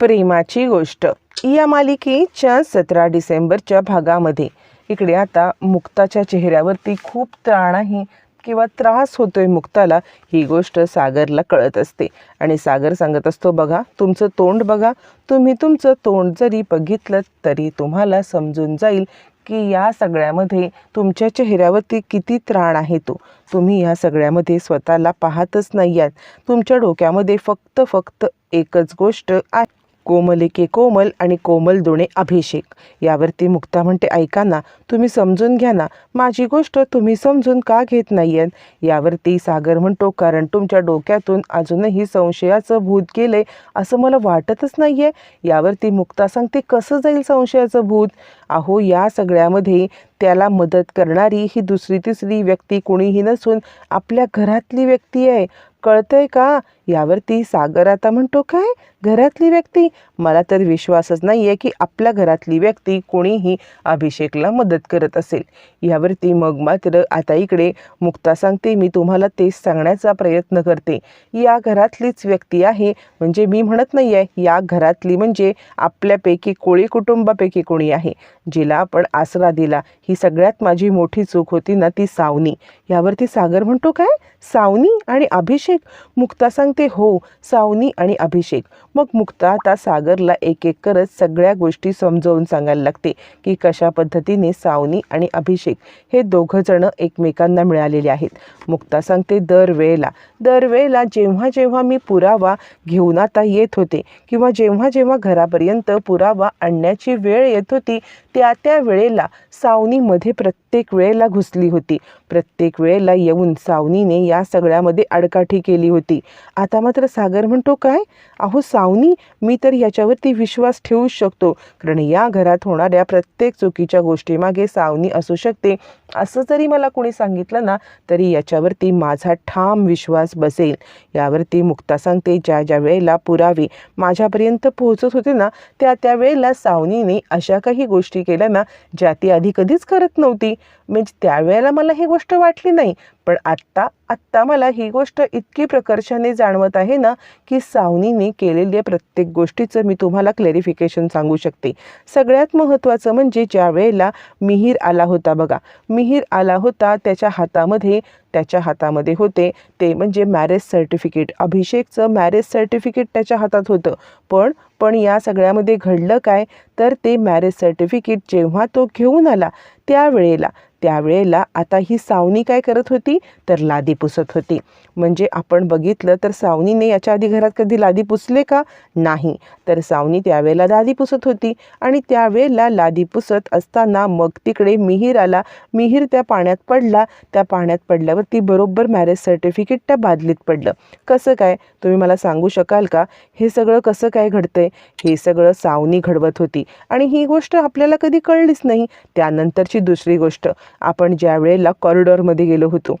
प्रेमाची गोष्ट. या मालिकेच्या सतरा डिसेंबरच्या भागामध्ये. इकडे आता मुक्ताच्या चेहऱ्यावरती खूप त्राण आहे किंवा त्रास होतोय मुक्ताला ही गोष्ट सागरला कळत असते. आणि सागर सांगत असतो बघा तुमचं तोंड बघा. तुम्ही तुमचं तोंड जरी बघितलं तरी तुम्हाला समजून जाईल की या सगळ्यामध्ये तुमच्या चेहऱ्यावरती किती त्राण आहे तो. तुम्ही या सगळ्यामध्ये स्वतःला पाहतच नाही आहात तुमच्या डोक्यामध्ये फक्त फक्त एकच गोष्ट आहे. कोमलिके कोमल आणि कोमल दोणे अभिषेक. यावरती मुक्ता म्हणते ऐका ना तुम्ही समजून घ्या ना माझी गोष्ट तुम्ही समजून का घेत नाही आहेत यावरती सागर म्हणतो कारण तुमच्या डोक्यातून अजूनही संशयाचं भूत गेले असं मला वाटतच नाही आहे यावरती मुक्ता सांगते कसं जाईल संशयाचं भूत? अहो या सगळ्यामध्ये त्याला मदत करणारी ही दुसरी तिसरी व्यक्ती कोणीही नसून आपल्या घरातली व्यक्ती आहे. कळतंय का? यावरती सागर आता म्हणतो काय? घरातली व्यक्ती? मला तर विश्वासच नाही आहे की आपल्या घरातली व्यक्ती कोणीही अभिषेकला मदत करत असेल. यावरती मग मात्र आता इकडे मुक्ता सांगते मी तुम्हाला तेच सांगण्याचा प्रयत्न करते. या घरातलीच व्यक्ती आहे म्हणजे मी म्हणत नाही आहे या घरातली म्हणजे आपल्यापैकी कोळी कुटुंबापैकी कोणी आहे जिला आपण आसरा दिला. ही सगळ्यात माझी मोठी चूक होती ना ती सावनी. यावरती सागर म्हणतो काय? सावनी आणि अभिषेक? मुक्ता सांगते ते हो सावनी आणि अभिषेक. मग मुक्ता आता सागरला एक एक करत सगळ्या गोष्टी समजावून सांगायला लागते की कशा पद्धतीने सावनी आणि अभिषेक हे दोघं जण एकमेकांना मिळालेले आहेत. मुक्ता सांगते दरवेळेला. दरवेळेला जेव्हा जेव्हा मी पुरावा घेऊन आता येत होते किंवा जेव्हा जेव्हा घरापर्यंत पुरावा आणण्याची वेळ येत होती त्या त्या वेळेला सावनीमध्ये प्रत्येक वेळेला घुसली होती. प्रत्येक वेळेला येऊन सावनीने या सगळ्यामध्ये आडकाठी केली होती. आता मात्र सागर म्हणतो काय? अहो सावनी मी तर याच्यावरती विश्वास ठेवूच शकतो. कारण या घरात होणाऱ्या प्रत्येक चुकीच्या गोष्टीमागे सावनी असू शकते. असं जरी मला कोणी सांगितलं ना तरी याच्यावरती माझा ठाम विश्वास बसेल. यावरती मुक्ता सांगते ज्या ज्या वेळेला पुरावे माझ्यापर्यंत पोहोचत होते ना त्या त्या वेळेला सावनीने अशा काही गोष्टी केल्या ना ज्या ती आधी कधीच करत नव्हती. म्हणजे त्यावेळेला मला ही गोष्ट वाटली नाही. पण आत्ता आत्ता मला ही गोष्ट इतकी प्रकर्षाने जाणवत आहे ना की सावनीने केलेल्या प्रत्येक गोष्टीचं मी तुम्हाला क्लॅरिफिकेशन सांगू शकते. सगळ्यात महत्त्वाचं म्हणजे ज्या वेळेला मिहीर आला होता बघा. मिहीर आला होता त्याच्या हातामध्ये त्याच्या हातामध्ये होते. ते म्हणजे मॅरेज सर्टिफिकेट अभिषेकचं मॅरेज सर्टिफिकेट त्याच्या हातात होतं. पण पण या सगळ्यामध्ये घडलं काय? तर ते मॅरेज सर्टिफिकेट जेव्हा तो घेऊन आला त्यावेळेला त्यावेळेला आता ही सावनी काय करत होती? तर लादी पुसत होती. म्हणजे आपण बघितलं तर सावनीने याच्या आधी घरात कधी लादी पुसले का? नाही. तर सावनी त्यावेळेला लादी पुसत होती आणि त्यावेळेला लादी पुसत असताना मग तिकडे मिहीर आला. मिहीर त्या पाण्यात पडला. त्या पाण्यात पडल्यावर ती बरोबर मॅरेज सर्टिफिकेट त्या बादलीत पडलं. कसं काय? तुम्ही मला सांगू शकाल का? हे सगळं कसं काय घडतंय? हे सगळं सावनी घडवत होती. आणि ही गोष्ट आपल्याला कधी कळलीच नाही. त्यानंतरची दुसरी गोष्ट. आपण ज्या वेळेला कॉरिडॉरमध्ये गेलो होतो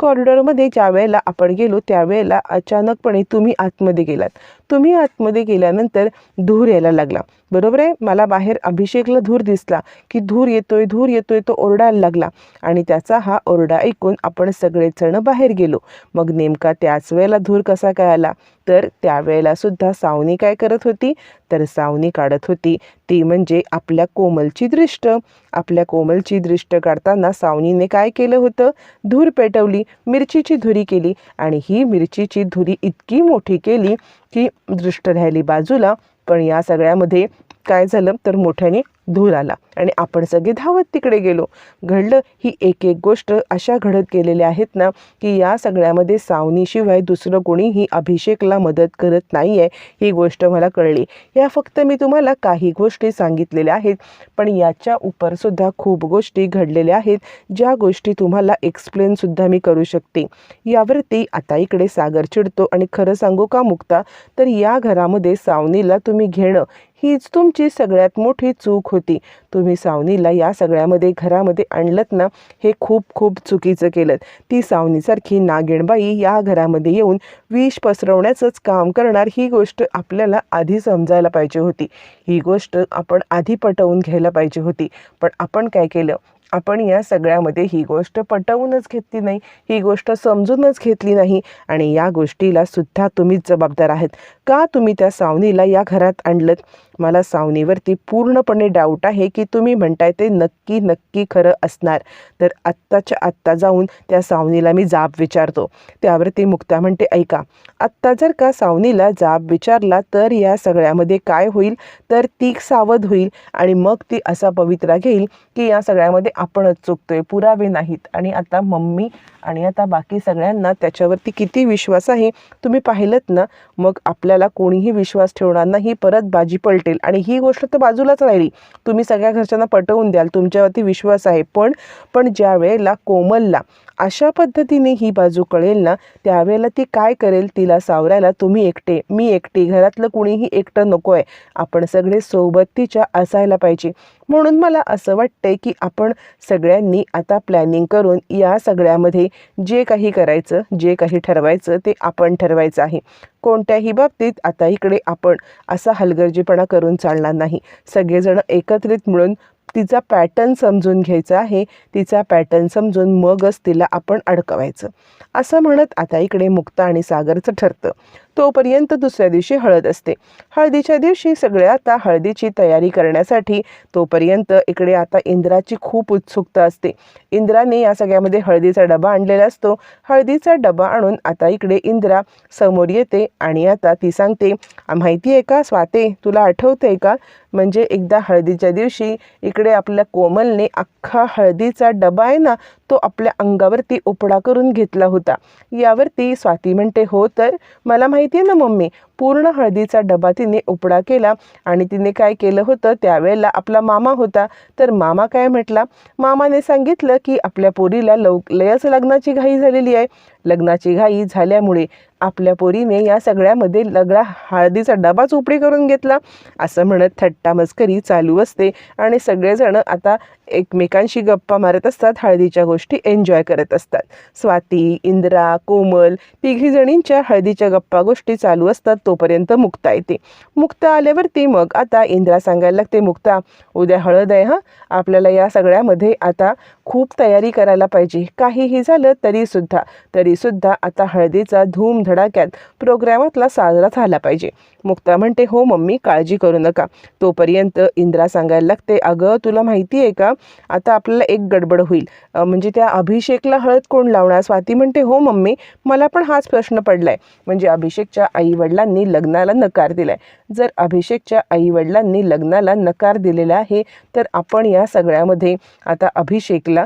कॉरिडॉरमध्ये ज्या वेळेला आपण गेलो त्यावेळेला अचानकपणे तुम्ही आतमध्ये गेलात. तुम्ही आतमध्ये गेल्यानंतर धूर यायला लागला. बरोबर आहे? मला बाहेर अभिषेकला धूर दिसला की धूर येतोय धूर येतोय तो ओरडायला लागला. आणि त्याचा हा ओरडा ऐकून आपण सगळेजण बाहेर गेलो. मग नेमका त्याच वेळेला धूर कसा काय आला? तर त्यावेळेला सुद्धा सावनी काय करत होती? तर सावनी काढत होती. ती म्हणजे आपल्या कोमलची दृष्ट. आपल्या कोमलची दृष्ट काढताना सावनीने काय केलं होतं? धूर पेटवली. मिरचीची धुरी केली. आणि ही मिरचीची धुरी इतकी मोठी केली की दृष्ट राहिली बाजूला. पण या सगळ्यामध्ये काय झालं? तर मोठ्याने धूर आला. आणि आपण सगळे धावत तिकडे गेलो. घडलं ही एक एक गोष्ट अशा घडत गेलेल्या आहेत ना की या सगळ्यामध्ये सावनीशिवाय दुसरं कोणीही अभिषेकला मदत करत नाही आहे ही गोष्ट मला कळली. या फक्त मी तुम्हाला काही गोष्टी सांगितलेल्या आहेत पण याच्या उपरसुद्धा खूप गोष्टी घडलेल्या आहेत ज्या गोष्टी तुम्हाला एक्सप्लेनसुद्धा मी करू शकते. यावरती आता इकडे सागर चिडतो आणि खरं सांगू का मुक्ता? तर या घरामध्ये सावनीला तुम्ही घेणं हीच तुमची सगळ्यात मोठी चूक होती. तुम्ही सावनीला या सगळ्यामध्ये घरामध्ये आणलत ना हे खूप खूप चुकीचं केलं ती सावनीसारखी नागिणबाई या घरामध्ये येऊन विष पसरवण्याचंच काम करणार ही गोष्ट आपल्याला आधी समजायला पाहिजे होती. ही गोष्ट आपण आधी पटवून घ्यायला पाहिजे होती. पण आपण काय केलं? आपण या सगळ्यामध्ये ही गोष्ट पटवूनच घेतली नाही ही गोष्ट समजूनच घेतली नाही आणि या गोष्टीला सुद्धा तुम्हीच जबाबदार आहात. का तुम्ही त्या सावनीला या घरात आणलं मला सावनीवरती पूर्णपणे डाऊट आहे की तुम्ही म्हणताय ते नक्की नक्की खरं असणार. तर आत्ताच्या आत्ता जाऊन त्या सावनीला मी जाब विचारतो. त्यावरती मुक्ता म्हणते ऐका आत्ता जर का सावनीला जाब विचारला तर या सगळ्यामध्ये काय होईल? तर ती सावध होईल आणि मग ती असा पवित्रा घेईल की या सगळ्यामध्ये आपणच चुकतोय पुरावे नाहीत. आणि आता मम्मी आणि आता बाकी सगळ्यांना त्याच्यावरती किती विश्वास आहे तुम्ही पाहिलंत ना? मग आपल्याला कोणीही विश्वास ठेवणार नाही परत बाजी पलटेल. आणि ही गोष्ट तर बाजूलाच राहिली. तुम्ही सगळ्या घरच्यांना पटवून द्याल तुमच्यावरती विश्वास आहे. पण पण ज्या वेळेला कोमलला अशा पद्धतीने ही बाजू कळेल ना त्यावेळेला ती काय करेल तिला सावरायला तुम्ही एकटे मी एकटी. घरातलं कुणीही एकटं नको आहे आपण सगळे सोबतीच्या असायला पाहिजे. म्हणून मला असं वाटतंय की आपण सगळ्यांनी आता प्लॅनिंग करून या सगळ्यामध्ये जे काही करायचं जे काही ठरवायचं ते आपण ठरवायचं आहे. कोणत्याही बाबतीत आता इकडे आपण असा हलगर्जीपणा करून चालणार नाही. सगळेजण एकत्रित मिळून तिचा पॅटर्न समजून घ्यायचा आहे. तिचा पॅटर्न समजून मगच तिला आपण अडकवायचं. असं म्हणत आता इकडे मुक्ता आणि सागरचं ठरतं. तोपर्यंत दुसऱ्या दिवशी हळद असते. हळदीच्या दिवशी सगळे आता हळदीची तयारी करण्यासाठी तोपर्यंत इकडे आता इंद्राची खूप उत्सुकता असते. इंद्राने या सगळ्यामध्ये हळदीचा डबा आणलेला असतो. हळदीचा डबा आणून आता इकडे इंद्रा समोर येते आणि आता ती सांगते माहिती आहे का स्वाते तुला आठवते का? म्हणजे एकदा हळदीच्या दिवशी इकडे आपल्या कोमलने अख्खा हळदीचा डबा आहे ना तो आपल्या अंगावरती उपडा करून घेतला होता. यावरती स्वाती म्हणते हो तर मला माहिती आहे ना मम्मी? पूर्ण हळदीचा डबा तिने उपडा केला आणि तिने काय केलं होतं? त्यावेळेला आपला मामा होता. तर मामा काय म्हटला? मामाने सांगितलं की आपल्या पोरीला लव लयच लग्नाची घाई झालेली आहे. लग्नाची घाई झाल्यामुळे आपल्या पोरीने या सगळ्यामध्ये लगडा हळदीचा डबाच उपडी करून घेतला. असं म्हणत थट्टा मस्करी चालू असते आणि सगळेजण आता एकमेकांशी गप्पा मारत असतात हळदीच्या गोष्टी एन्जॉय करत असतात. स्वाती इंद्रा कोमल तिघी जणींच्या हळदीच्या गप्पा गोष्टी चालू असतात तोपर्यंत मुक्ता येते. मुक्ता आल्यावरती मग आता इंद्रा सांगायला लागते मुक्ता उद्या हळद आहे हां? आपल्याला या सगळ्यामध्ये आता खूप तयारी करायला पाहिजे. काहीही झालं तरीसुद्धा तरीसुद्धा आता हळदीचा धूमधडाक्यात प्रोग्रामातला साजरा झाला पाहिजे. मुक्ता म्हणते हो मम्मी काळजी करू नका. तोपर्यंत इंद्रा सांगायला लागते अगं तुला माहिती आहे का? आता आपल्याला एक गडबड होईल. म्हणजे त्या अभिषेकला हळद कोण लावणार? स्वाती म्हणते हो मम्मी मला पण हाच प्रश्न पडलाय. म्हणजे अभिषेकच्या आईवडिलांनी लग्नाला नकार दिलाय. जर अभिषेकच्या आईवडिलांनी लग्नाला नकार दिलेला आहे तर आपण या सगळ्यामध्ये आता अभिषेकला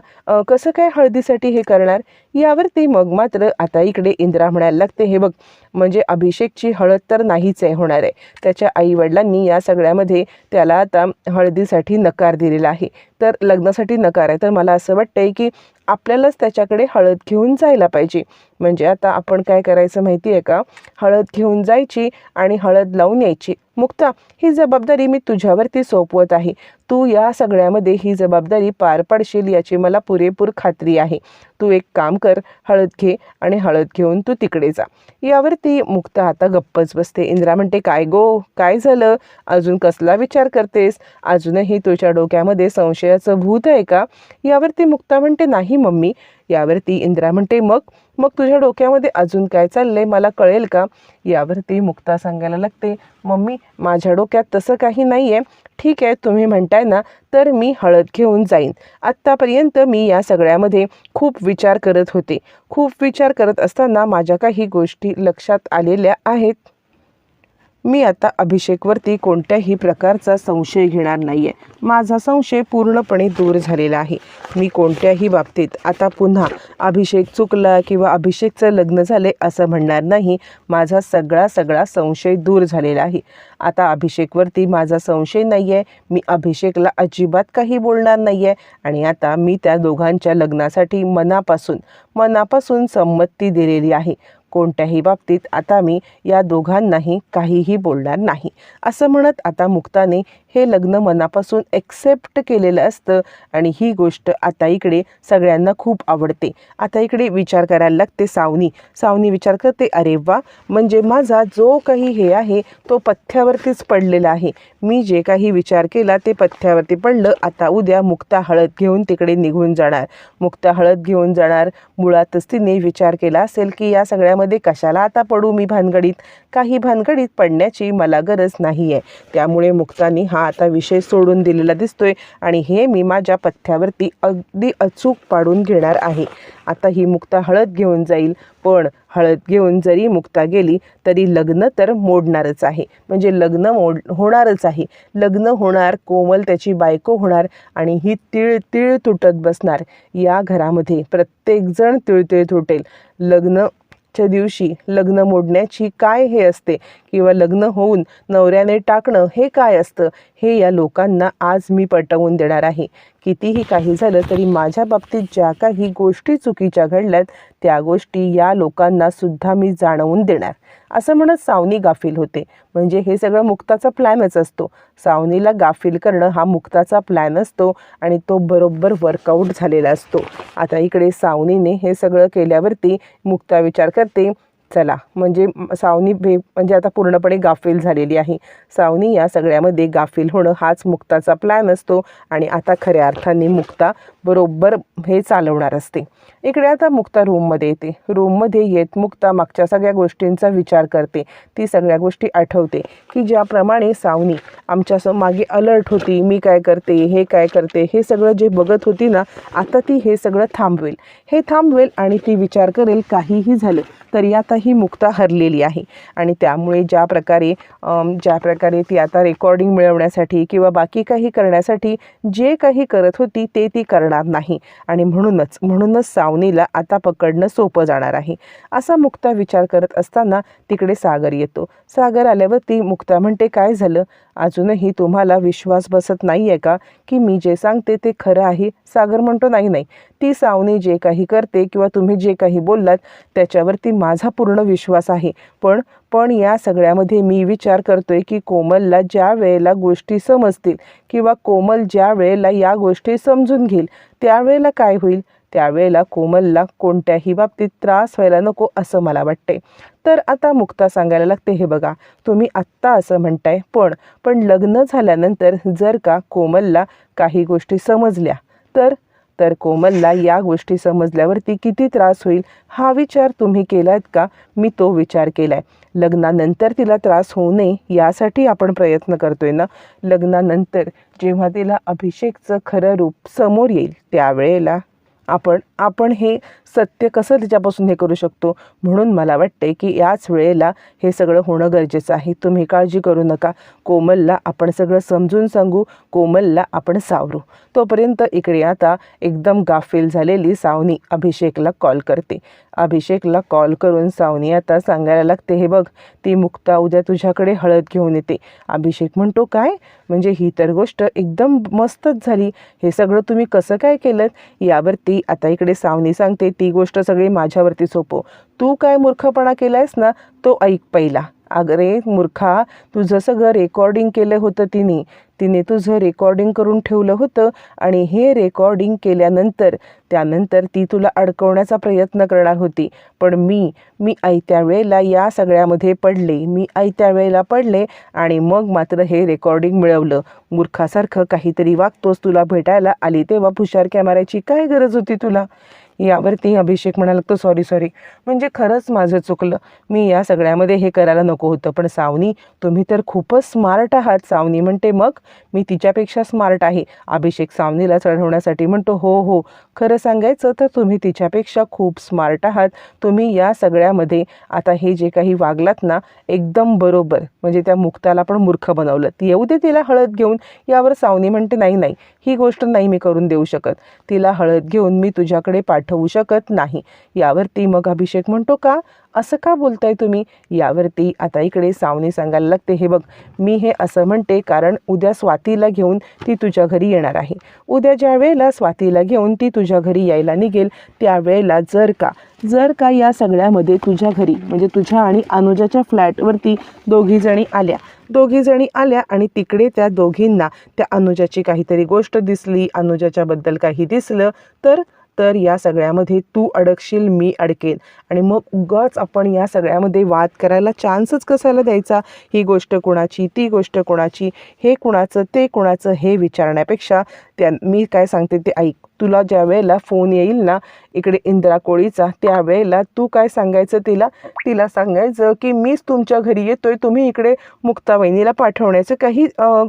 कसं काय हळदीसाठी हे करणार? यावरती मग मात्र आता इकडे इंद्रा म्हणायला लागते हे बघ म्हणजे अभिषेकची हळद तर नाहीच आहे होणार आहे. त्याच्या आईवडिलांनी या सगळ्यामध्ये त्याला आता हळदीसाठी नकार दिलेला आहे. तर लग्नासाठी नकार आहे. तर मला असं वाटतंय की आपल्यालाच त्याच्याकडे हळद घेऊन जायला पाहिजे. म्हणजे आता आपण काय करायचं माहिती आहे का? हळद घेऊन जायची आणि हळद लावून यायची. मुक्ता ही जबाबदारी मी तुझ्यावरती सोपवत आहे. तू या सगळ्यामध्ये ही जबाबदारी पार पाडशील याची मला पुरेपूर खात्री आहे. तू एक काम कर हळद घे आणि हळद घेऊन तू तिकडे जा. यावरती मुक्ता आता गप्पच बसते. इंद्रा म्हणते काय गो? काय झालं? अजून कसला विचार करतेस? अजूनही तुझ्या डोक्यामध्ये संशयाचं भूत आहे का? यावरती मुक्ता म्हणते नाही मम्मी यावरती इंद्रा म्हणते मग मग तुझ्या डोक्यामध्ये अजून काय चाललंय? मला कळेल का? यावरती मुक्ता सांगायला लागते मम्मी माझ्या डोक्यात तसं काही नाही आहे ठीक आहे तुम्ही म्हणताय ना तर मी हळद घेऊन जाईन. आत्तापर्यंत मी या सगळ्यामध्ये खूप विचार करत होते. खूप विचार करत असताना माझ्या काही गोष्टी लक्षात आलेल्या आहेत. मी आता अभिषेकवरती कोणत्याही प्रकारचा संशय घेणार नाही आहे माझा संशय पूर्णपणे दूर झालेला आहे. मी कोणत्याही बाबतीत आता पुन्हा अभिषेक चुकला किंवा अभिषेकचं लग्न झाले असं म्हणणार नाही. माझा सगळा सगळा संशय दूर झालेला आहे. आता अभिषेकवरती माझा संशय नाही आहे मी अभिषेकला अजिबात काही बोलणार नाही आहे आणि आता मी त्या दोघांच्या लग्नासाठी मनापासून मनापासून संमती दिलेली आहे. कोणत्याही बाबतीत आता मी या दोघांनाही काहीही बोलणार नाही. असं म्हणत आता मुक्ताने हे लग्न मनापासून एक्सेप्ट केलेलं असतं आणि ही गोष्ट आता इकडे सगळ्यांना खूप आवडते. आता इकडे विचार करायला लागते सावनी. सावनी विचार करते अरे वा! म्हणजे माझा जो काही हे आहे तो पथ्यावरतीच पडलेला आहे. मी जे काही विचार केला ते पथ्यावरती पडलं. आता उद्या मुक्ता हळद घेऊन तिकडे निघून जाणार. मुक्ता हळद घेऊन जाणार. मुळातच तिने विचार केला असेल की या सगळ्यामध्ये कशाला आता पडू मी भानगडीत? काही भानगडीत पडण्याची मला गरज नाही आहे त्यामुळे मुक्तानी हा आता विषय सोडून दिलेला दिसतोय आणि हे मी माझ्या पथ्यावरती अगदी अचूक पाडून घेणार आहे. आता ही मुक्ता हळद घेऊन जाईल पण हळद घेऊन जरी मुक्ता गेली तरी लग्न तर मोडणारच आहे. म्हणजे लग्न मोड होणारच आहे. लग्न होणार कोमल त्याची बायको होणार आणि ही तिळ तिळ तुटत बसणार. या घरामध्ये प्रत्येकजण तिळतिळ तुटेल. लग्न च्या दिवशी लग्न मोडण्याची काय हे असते किंवा लग्न होऊन नवऱ्याने टाकणं हे काय असतं हे या लोकांना आज मी पटवून देणार आहे. कितीही काही झालं तरी माझ्या बाबतीत ज्या काही गोष्टी चुकीच्या घडल्यात त्या गोष्टी या लोकांना सुद्धा मी जाणवून देणार. असं म्हणत सावनी गाफील होते. म्हणजे हे सगळं मुक्ताचा प्लॅनच असतो. सावनीला गाफील करणं हा मुक्ताचा प्लॅन असतो आणि तो बरोबर वर्कआउट झालेला असतो. आता इकडे सावनीने हे सगळं केल्यावरती मुक्ता विचार करते चला म्हणजे सावनी भे म्हणजे आता पूर्णपणे गाफील झालेली आहे. सावनी या सगळ्यामध्ये गाफील होणं हाच मुक्ताचा प्लॅन असतो आणि आता खऱ्या अर्थाने मुक्ता बरोबर हे चालवणार असते. इकडे आता मुक्ता रूममध्ये येते. रूममध्ये येत मुक्ता मागच्या सगळ्या गोष्टींचा विचार करते. ती सगळ्या गोष्टी आठवते की ज्याप्रमाणे सावनी आमच्या मागे अलर्ट होती मी काय करते हे काय करते हे सगळं जे बघत होती ना आता ती हे सगळं थांबवेल. हे थांबवेल आणि ती विचार करेल काहीही झालं तरी आता ही मुक्ता हरलेली आहे. आणि त्यामुळे ज्या प्रकारे ज्या प्रकारे ती आता रेकॉर्डिंग मिळवण्यासाठी किंवा बाकी काही करण्यासाठी जे काही करत होती ते ती करणार नाही. आणि म्हणूनच म्हणूनच सावनीला आता पकडणं सोपं जाणार आहे. असा मुक्ता विचार करत असताना तिकडे सागर येतो. सागर आल्यावरती मुक्ता म्हणते काय झालं? अजूनही तुम्हाला विश्वास बसत नाही आहे का? की मी जे सांगते ते खरं आहे? सागर म्हणतो नाही नाही. ती सावनी जे काही करते किंवा तुम्ही जे काही बोललात त्याच्यावरती माझा पूर्ण विश्वास आहे. पण पण या सगळ्यामध्ये मी विचार करतोय की कोमलला ज्या वेळेला गोष्टी समजतील किंवा कोमल ज्या वेळेला या गोष्टी समजून घेईल त्यावेळेला काय होईल? त्यावेळेला कोमलला कोणत्याही बाबतीत त्रास व्हायला नको असं मला वाटते तर आता मुक्ता सांगायला लागते हे बघा तुम्ही आत्ता असं म्हणताय पण पण लग्न झाल्यानंतर जर का कोमलला काही गोष्टी समजल्या तर तर कोमलला या गोष्टी समजल्यावरती किती त्रास होईल हा विचार तुम्ही केलायत का? मी तो विचार केलाय. लग्नानंतर तिला त्रास होऊ नये यासाठी आपण प्रयत्न करतोय ना? लग्नानंतर जेव्हा तिला अभिषेकचं खरं रूप समोर येईल त्यावेळेला आपण आपण हे सत्य कसं तिच्यापासून हे करू शकतो? म्हणून मला वाटते की याच वेळेला हे सगळं होणं गरजेचं आहे. तुम्ही काळजी करू नका. कोमलला आपण सगळं समजून सांगू. कोमलला आपण सावरू. तोपर्यंत इकडे आता एकदम गाफील झालेली सावनी अभिषेकला कॉल करते. अभिषेकला कॉल करून सावनी आता सांगायला लागते हे बघ ती मुक्ता उद्या तुझ्याकडे हळद घेऊन येते. अभिषेक म्हणतो काय? म्हणजे ही तर गोष्ट एकदम मस्तच झाली. हे सगळं तुम्ही कसं काय केलं यावरती आता इकडे सावनी सांगते ती गोष्ट सगळी माझ्यावरती सोपव तू काय मूर्खपणा केलायस ना तो ऐक पहिला. अगरे मूर्खा तुझं सगळं रेकॉर्डिंग केलं होतं तिने तिने तुझं रेकॉर्डिंग करून ठेवलं होतं आणि हे रेकॉर्डिंग केल्यानंतर त्यानंतर ती तुला अडकवण्याचा प्रयत्न करणार होती. पण मी मी आयत्या वेळेला या सगळ्यामध्ये पडले. मी आयत्या वेळेला पडले आणि मग मात्र हे रेकॉर्डिंग मिळवलं. मूर्खासारखं काहीतरी वागतोस तुला भेटायला आली तेव्हा हुशार कॅमेऱ्याची काय गरज होती तुला? यावरती अभिषेक म्हणाला लागतो सॉरी सॉरी म्हणजे खरंच माझं चुकलं. मी या सगळ्यामध्ये हे करायला नको होतं. पण सावनी तुम्ही तर खूपच स्मार्ट आहात. सावनी म्हणते मग मी तिच्यापेक्षा स्मार्ट आहे. अभिषेक सावनीला चढवण्यासाठी म्हणतो हो हो. खरं सांगायचं तर तुम्ही तिच्यापेक्षा खूप स्मार्ट आहात. तुम्ही या सगळ्यामध्ये आता हे जे काही वागलात ना एकदम बरोबर. म्हणजे त्या मुक्ताला पण मूर्ख बनवलं. ती येऊ दे तिला हळद घेऊन. यावर सावनी म्हणते नाही नाही. ही गोष्ट नाही मी करून देऊ शकत. तिला हळद घेऊन मी तुझ्याकडे पाठ पाठवू शकत नाही. यावरती मग अभिषेक म्हणतो का? असं का बोलताय तुम्ही? यावरती आता इकडे सावनी सांगायला लागते हे बघ मी हे असं म्हणते कारण उद्या स्वातीला घेऊन ती तुझ्या घरी येणार आहे. उद्या ज्या वेळेला स्वातीला घेऊन ती तुझ्या घरी यायला निघेल त्यावेळेला जर का जर का या सगळ्यामध्ये तुझ्या घरी म्हणजे तुझ्या आणि अनुजाच्या फ्लॅटवरती दोघीजणी आल्या दोघीजणी आल्या आणि तिकडे त्या दोघींना त्या अनुजाची काहीतरी गोष्ट दिसली अनुजाच्याबद्दल काही दिसलं तर तर या सगळ्यामध्ये तू अडकशील मी अडकेन. आणि मग उगाच आपण या सगळ्यामध्ये वाद करायला चान्सच कसायला द्यायचा? ही गोष्ट कोणाची ती गोष्ट कोणाची हे कुणाचं ते कुणाचं हे विचारण्यापेक्षा त्या मी काय सांगते ते ऐक. तुला ज्या वेळेला फोन येईल ना इकडे इंदिरा कोळीचा त्यावेळेला तू काय सांगायचं तिला? तिला सांगायचं की मीच तुमच्या घरी येतोय तुम्ही इकडे मुक्तावहिनीला पाठवण्याचं काही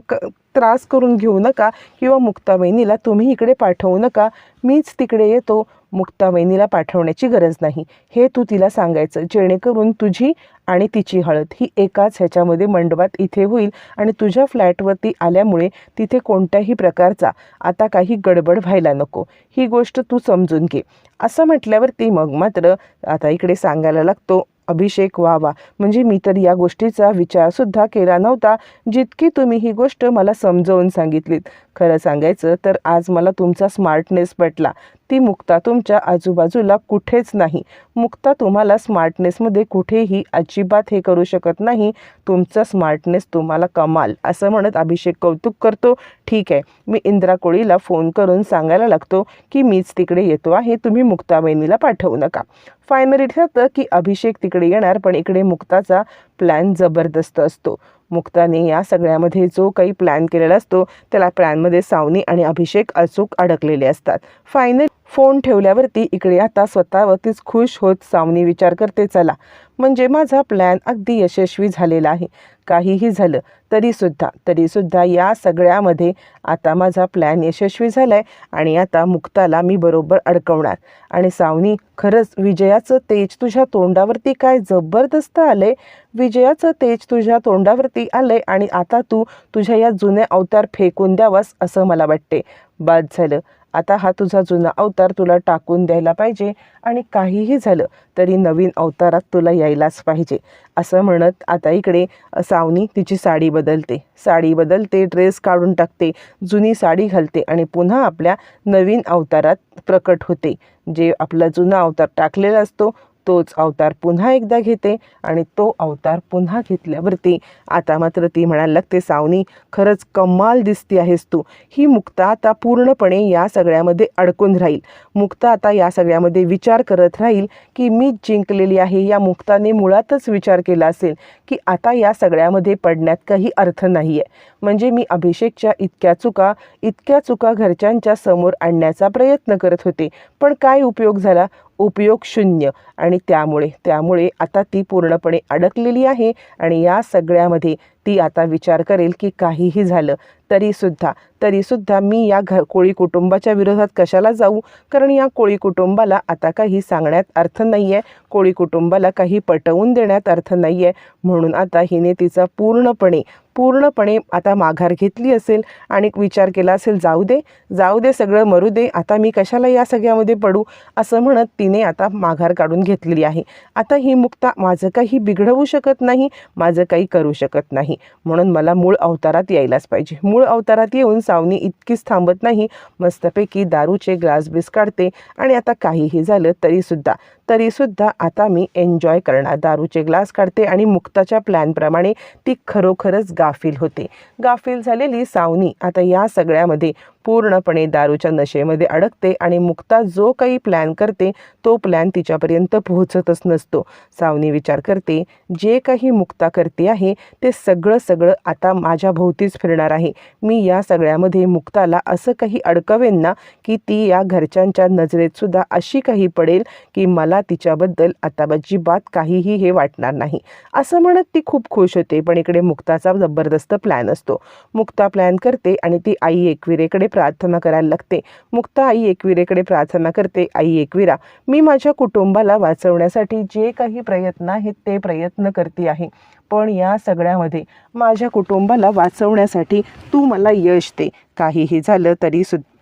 क- त्रास करून घेऊ नका किंवा मुक्तावहिनीला तुम्ही इकडे पाठवू नका. मीच तिकडे येतो मुक्ता वहिनीला पाठवण्याची गरज नाही. हे तू तिला सांगायचं जेणेकरून तुझी आणि तिची हळद ही एकाच ह्याच्यामध्ये मंडपात इथे होईल आणि तुझ्या फ्लॅटवरती आल्यामुळे तिथे कोणत्याही प्रकारचा आता काही गडबड व्हायला नको. ही गोष्ट तू समजून घे. असं म्हटल्यावर ती मग मात्र आता इकडे सांगायला लागतो अभिषेक वा वा म्हणजे मी तर या गोष्टीचा विचारसुद्धा केला नव्हता. जितकी तुम्ही ही गोष्ट मला समजावून सांगितलीत खरं सांगायचं तर आज मला तुमचा स्मार्टनेस पटला. ती मुक्ता तुमच्या आजूबाजूला कुठेच नाही. मुक्ता तुम्हाला स्मार्टनेसमध्ये कुठेही अजिबात हे करू शकत नाही. तुमचा स्मार्टनेस तुम्हाला कमाल असं म्हणत अभिषेक कौतुक करतो. ठीक आहे मी इंदिरा कोळीला फोन करून सांगायला लागतो की मीच तिकडे येतो आहे तुम्ही मुक्ता बहिणीला पाठवू नका. फायनली ठरतं की अभिषेक तिकडे येणार पण इकडे मुक्ताचा प्लॅन जबरदस्त असतो. मुक्ताने या सगळ्यामध्ये जो काही प्लॅन केलेला असतो त्याला प्लॅनमध्ये सावनी आणि अभिषेक अचूक अडकलेले असतात. फायनल फोन ठेवल्यावरती इकडे आता स्वतःवरतीच खुश होत सावनी विचार करते चला म्हणजे माझा प्लॅन अगदी यशस्वी झालेला आहे. काहीही झालं तरीसुद्धा तरीसुद्धा या सगळ्यामध्ये आता माझा प्लॅन यशस्वी झाला आहे आणि आता मुक्ताला मी बरोबर अडकवणार. आणि सावनी खरंच विजयाचं तेज तुझ्या तोंडावरती काय जबरदस्त आलंय? विजयाचं तेज तुझ्या तोंडावरती आलंय आणि आता तू तुझ्या या जुन्या अवतार फेकून द्यावास असं मला वाटते बाद झालं. आता हा तुझा जुना अवतार तुला टाकून द्यायला पाहिजे आणि काहीही झालं तरी नवीन अवतारात तुला यायलाच पाहिजे. असं म्हणत आता इकडे सावनी तिची साडी बदलते. साडी बदलते ड्रेस काढून टाकते जुनी साडी घालते आणि पुन्हा आपल्या नवीन अवतारात प्रकट होते. जे आपला जुना अवतार टाकलेला असतो तोच अवतार पुन्हा एकदा घेते आणि तो अवतार पुन्हा घेतल्यावरती आता मात्र ती म्हणायला लागते सावनी खरंच कमाल दिसती आहेस तू. ही मुक्ता आता पूर्णपणे या सगळ्यामध्ये अडकून राहील. मुक्ता आता या सगळ्यामध्ये विचार करत राहील की मी जिंकलेली आहे. या मुक्ताने मुळातच विचार केला असेल की आता या सगळ्यामध्ये पडण्यात काही अर्थ नाही आहे म्हणजे मी अभिषेकच्या इतक्या चुका इतक्या चुका घरच्यांच्या समोर आणण्याचा प्रयत्न करत होते. पण काय उपयोग झाला? उपयोग शून्य. आणि त्यामुळे त्यामुळे आता ती पूर्णपणे अडकलेली आहे आणि या सगळ्यामध्ये ती आता विचार करेल की काहीही झालं तरीसुद्धा. तरीसुद्धा मी या घ कोळी कुटुंबाच्या विरोधात कशाला जाऊ? कारण या कोळी कुटुंबाला आता काही सांगण्यात अर्थ नाही आहे कोळी कुटुंबाला काही पटवून देण्यात अर्थ नाही आहे म्हणून आता हिने तिचा पूर्णपणे पूर्णपणे आता माघार घेतली असेल आणि विचार केला असेल जाऊ दे जाऊ दे सगळं मरू दे आता मी कशाला या सगळ्यामध्ये पडू? असं म्हणत तिने आता माघार काढून घेतलेली आहे. आता ही मुक्ता माझं काही बिघडवू शकत नाही माझं काही करू शकत नाही. म्हणून मला मूळ अवतारात यायलाच पाहिजे. मूळ अवतारात येऊन सावनी इतकीच थांबत नाही. मस्तपैकी दारूचे ग्लास बिस काढते आणि आता काहीही झालं तरीसुद्धा. तरीसुद्धा आता मी एन्जॉय करणार. दारूचे ग्लास काढते आणि मुक्ताच्या प्लॅनप्रमाणे ती खरोखरच गाफील होते. गाफील झालेली सावनी आता या सगळ्यामध्ये पूर्णपणे दारूच्या नशेमध्ये अडकते आणि मुक्ता जो काही प्लॅन करते तो प्लॅन तिच्यापर्यंत पोहोचतच नसतो. सावनी विचार करते जे काही मुक्ता करते आहे ते सगळं सगळं आता माझ्या भोवतीच फिरणार आहे. मी या सगळ्यामध्ये मुक्ताला असं काही अडकवेन ना की ती या घरच्यांच्या नजरेतसुद्धा अशी काही पडेल की मला तिच्याबद्दल आता अजिबात काहीही हे वाटणार नाही. असं म्हणत ती खूप खुश होते पण इकडे मुक्ताचा जबरदस्त प्लॅन असतो. मुक्ता प्लॅन करते आणि ती आई एकविरेकडे प्रार्थना करायला लागते. मुक्ता आई एकविरेकडे प्रार्थना करते आई एकविरा मी माझ्या कुटुंबाला वाचवण्यासाठी जे काही प्रयत्न आहेत ते प्रयत्न करते आहे. पण या सगळ्यामध्ये माझ्या कुटुंबाला वाचवण्यासाठी तू मला यश दे. काहीही झालं तरी सुद्धा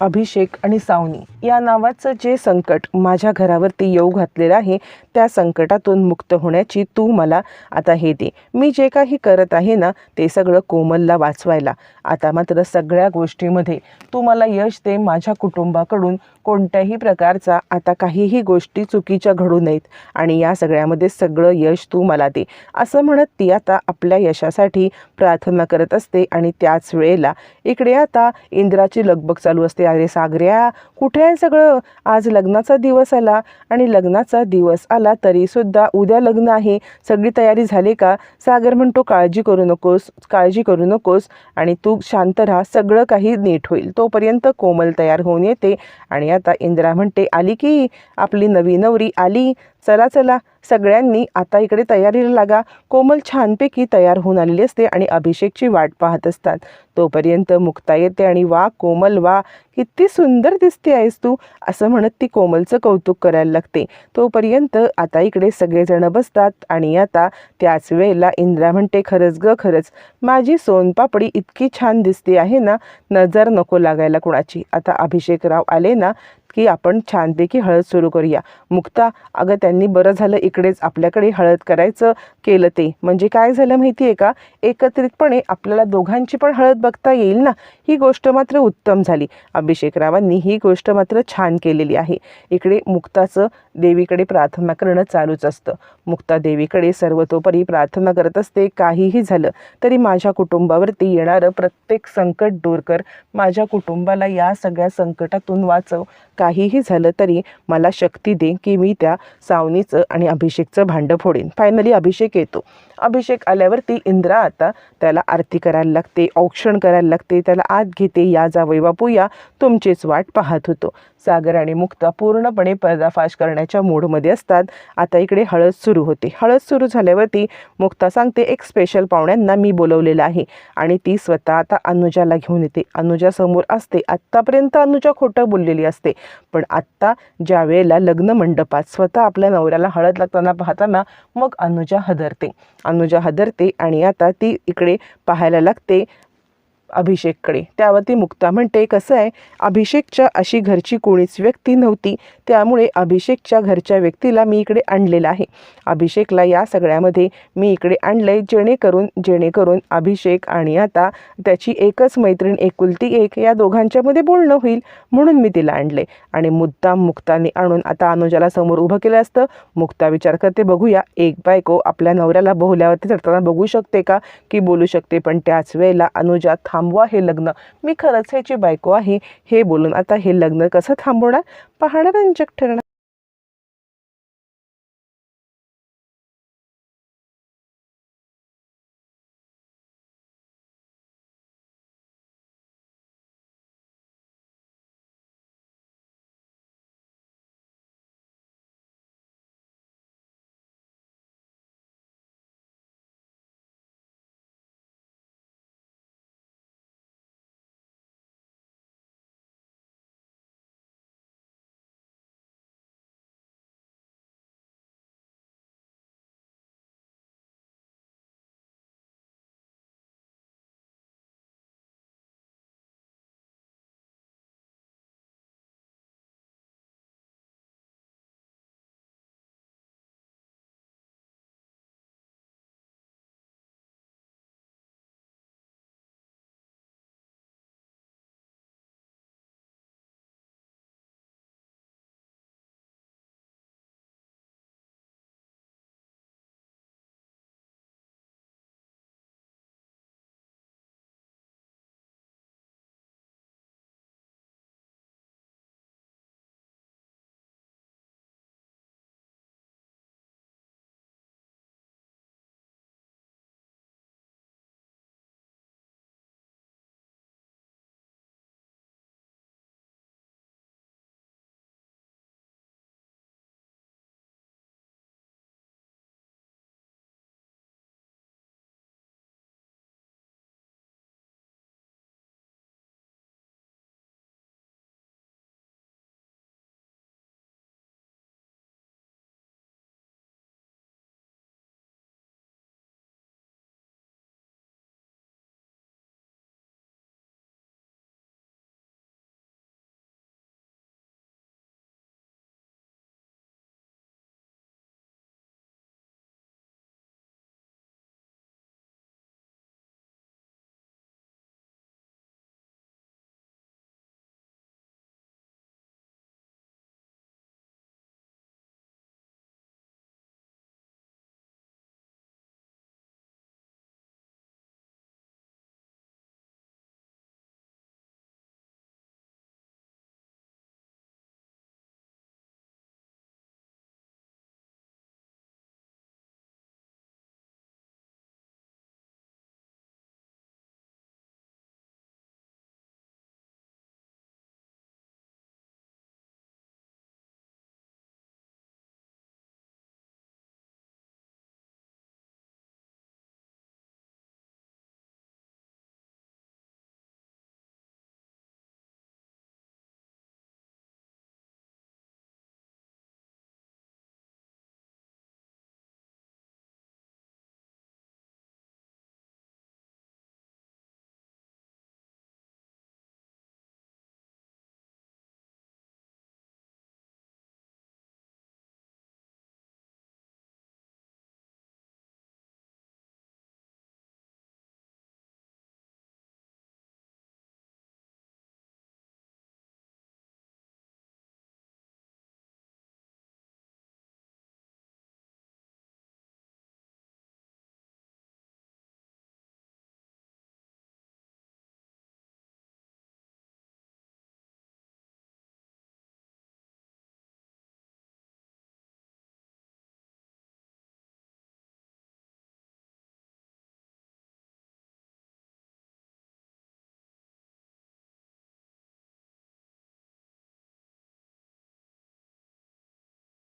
अभिषेक आणि सावनी या नावाचं जे संकट माझ्या घरावरती येऊ घातलेलं आहे त्या संकटातून मुक्त होण्याची तू मला आता हे दे. मी जे काही करत आहे ना ते सगळं कोमलला वाचवायला. आता मात्र सगळ्या गोष्टीमध्ये तू मला यश दे माझ्या कुटुंबाकडून कोणत्याही प्रकारचा आता काहीही गोष्टी चुकीच्या घडू नयेत आणि या सगळ्यामध्ये सगळं यश तू मला दे. असं म्हणत ती आता आपल्या यशासाठी प्रार्थना करत असते आणि त्याच वेळेला इकडे आता इंद्राची लगबग चालू असते. अरे सागऱ्या कुठे आहे सगळं? आज लग्नाचा दिवस आला आणि लग्नाचा दिवस आला तरीसुद्धा उद्या लग्न आहे. सगळी तयारी झाली का? सागर म्हणतो काळजी करू नकोस काळजी करू नकोस आणि तू शांत राहा. सगळं काही नीट होईल. तोपर्यंत कोमल तयार होऊन येते आणि आता इंद्रा म्हणते आली की? आपली नवी नवरी आली. चला चला. सगळ्यांनी आता इकडे तयारीला लागा. कोमल छानपैकी तयार होऊन आलेली असते आणि अभिषेकची वाट पाहत असतात. तोपर्यंत मुक्ता येते आणि वा कोमल वा किती सुंदर दिसते आहेस तू असं म्हणत ती कोमलचं कौतुक करायला लागते. तोपर्यंत आता इकडे सगळेजण बसतात आणि आता त्याच वेळेला इंद्रा म्हणते खरंच ग खरंच. माझी सोनपापडी इतकी छान दिसते आहे ना. नजर नको लागायला कुणाची. आता अभिषेकराव आले ना की आपण छानपैकी हळद सुरू करूया. मुक्ता अगं त्यांनी बरं झालं इकडेच आपल्याकडे हळद करायचं केलं ते. म्हणजे काय झालं माहिती आहे का? एकत्रितपणे आपल्याला दोघांची पण हळद बघता येईल ना? ही गोष्ट मात्र उत्तम झाली. अभिषेकरावांनी ही गोष्ट मात्र छान केलेली आहे. इकडे मुक्ताचं देवीकडे प्रार्थना करणं चालूच असतं. मुक्ता देवीकडे सर्वतोपरी प्रार्थना करत असते काहीही झालं तरी माझ्या कुटुंबावरती येणारं प्रत्येक संकट दूर कर. माझ्या कुटुंबाला या सगळ्या संकटातून वाचव. काहीही झालं तरी मला शक्ती दे की मी त्या सावनीचं आणि अभिषेकचं भांडं फोडेन. फायनली अभिषेक येतो. अभिषेक आल्यावरती इंद्रा आता त्याला आरती करायला लागते औक्षण करायला लागते त्याला आत घेते या जावई बापू या तुमचीच वाट पाहत होतो. सागर आणि मुक्ता पूर्णपणे पर्दाफाश करण्याच्या मूडमध्ये असतात. आता इकडे हळद सुरू होते. हळद सुरू झाल्यावरती मुक्ता सांगते एक स्पेशल पाहुण्यांना मी बोलवलेलं आहे आणि ती स्वतः आता अनुजाला घेऊन येते. अनुजा समोर असते. आत्तापर्यंत अनुजा खोटं बोललेली असते. पण आत्ता ज्या वेळेला लग्न मंडपात स्वतः आपल्या नवऱ्याला हळद लागताना पाहताना मग अनुजा हदरते. अनुजा हदरते आणि आता ती इकडे पाहायला लागते. अभिषेककडे. त्यावरती मुक्ता म्हणते कसं आहे अभिषेकच्या अशी घरची कोणीच व्यक्ती नव्हती. त्यामुळे अभिषेकच्या घरच्या व्यक्तीला मी इकडे आणलेलं आहे. अभिषेकला या सगळ्यामध्ये मी इकडे आणलं आहे जेणेकरून जेणेकरून अभिषेक आणि आता त्याची एकच मैत्रीण एकुलती एक या दोघांच्यामध्ये बोलणं होईल म्हणून मी तिला आणले आणि मुद्दाम मुक्ताने आणून आता अनुजाला समोर उभं केलं असतं. मुक्ता विचार करते बघूया एक बायको आपल्या नवऱ्याला बोहल्यावरती चढताना बघू शकते का? की बोलू शकते पण त्याच वेळेला अनुजा थांब थांबवा हे लग्न. मी खरंच ह्याची बायको आहे हे बोलून आता हे लग्न कसं थांबवणार? पाहणार रंजक ठरणार.